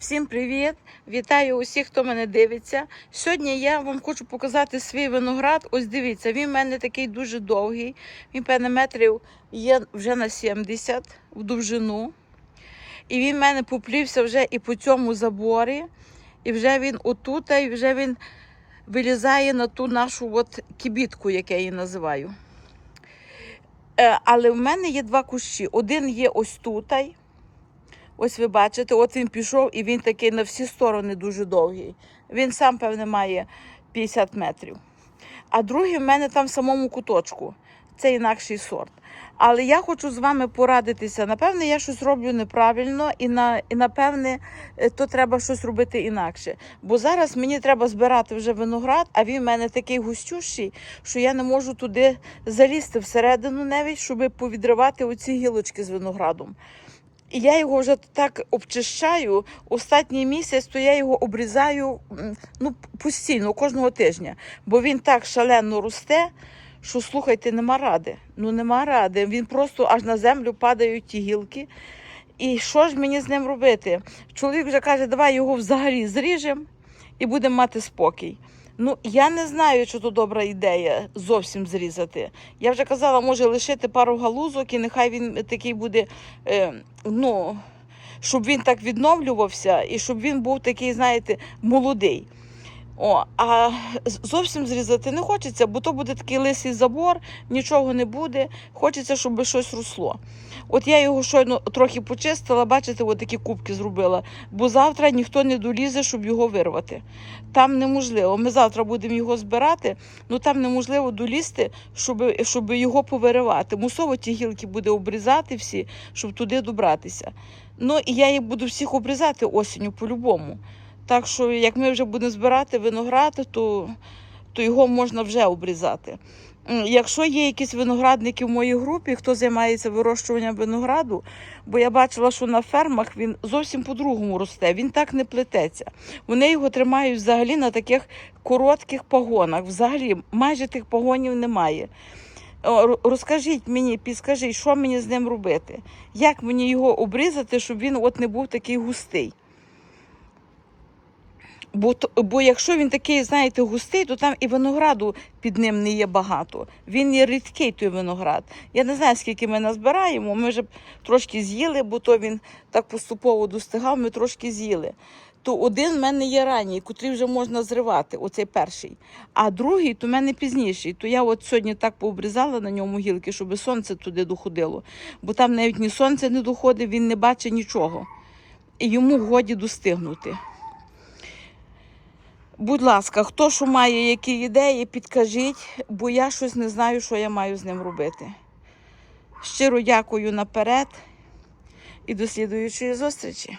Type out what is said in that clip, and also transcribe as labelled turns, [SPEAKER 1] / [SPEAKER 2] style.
[SPEAKER 1] Всім привіт! Вітаю усіх, хто мене дивиться. Сьогодні я вам хочу показати свій виноград. Ось дивіться, він в мене такий дуже довгий. Він, певне, метрів є вже на 70 в довжину. І він в мене поплівся вже і по цьому заборі. І вже він отут, і вже він вилізає на ту нашу от кібітку, як я її називаю. Е, Але в мене є два кущі. Один є ось тут. Ось ви бачите, от він пішов і він такий на всі сторони дуже довгий. Він сам, певне, має 50 метрів. А другий в мене там в самому куточку. Це інакший сорт. Але я хочу з вами порадитися. Напевне, я щось роблю неправильно, і, на, і напевне, е, то треба щось робити інакше. Бо зараз мені треба збирати вже виноград, а він в мене такий густющий, що я не можу туди залізти всередину навіть, щоб повідривати оці гілочки з виноградом. І я його вже так обчищаю. Останній місяць то я його обрізаю ну, постійно, кожного тижня. Бо він так шалено росте, що слухайте, нема ради. Ну нема ради. Він просто аж на землю падають ті гілки. І що ж мені з ним робити? Чоловік вже каже, давай його взагалі зріжемо і будемо мати спокій. Ну, я не знаю, чи то добра ідея зовсім зрізати. Я вже казала, може лишити пару галузок, і нехай він такий буде, е, ну, щоб він так відновлювався і щоб він був такий, знаєте, молодий. О, а зовсім зрізати не хочеться, бо то буде такий лисий забор, нічого не буде. Хочеться, щоб щось росло. От я його щойно трохи почистила, бачите, от такі кубки зробила, бо завтра ніхто не долізе, щоб його вирвати. Там неможливо. Ми завтра будемо його збирати, ну там неможливо долізти, щоб, щоб його повиривати. Мусово ті гілки буде обрізати всі, щоб туди добратися. Ну і я їх буду всіх обрізати осінню по-любому. Так що, як ми вже будемо збирати виноград, то, то його можна вже обрізати. Якщо є якісь виноградники в моїй групі, хто займається вирощуванням винограду, бо я бачила, що на фермах він зовсім по-другому росте, він так не плететься. Вони його тримають взагалі на таких коротких погонах. Взагалі майже тих погонів немає. Розкажіть мені, підскажіть, що мені з ним робити? Як мені його обрізати, щоб він от не був такий густий? Бо, бо якщо він такий, знаєте, густий, то там і винограду під ним не є багато. Він є рідкий той виноград. Я не знаю, скільки ми назбираємо. Ми вже трошки з'їли, бо то він так поступово достигав, ми трошки з'їли. То один в мене є ранній, котрий вже можна зривати, оцей перший. А другий то в мене пізніший. То я от сьогодні так пообрізала на ньому гілки, щоб сонце туди доходило. Бо там навіть ні сонце не доходить, він не бачить нічого. І йому годі достигнути. Будь ласка, хто що має які ідеї, підкажіть, бо я щось не знаю, що я маю з ним робити. Щиро дякую наперед і до слідуючої зустрічі.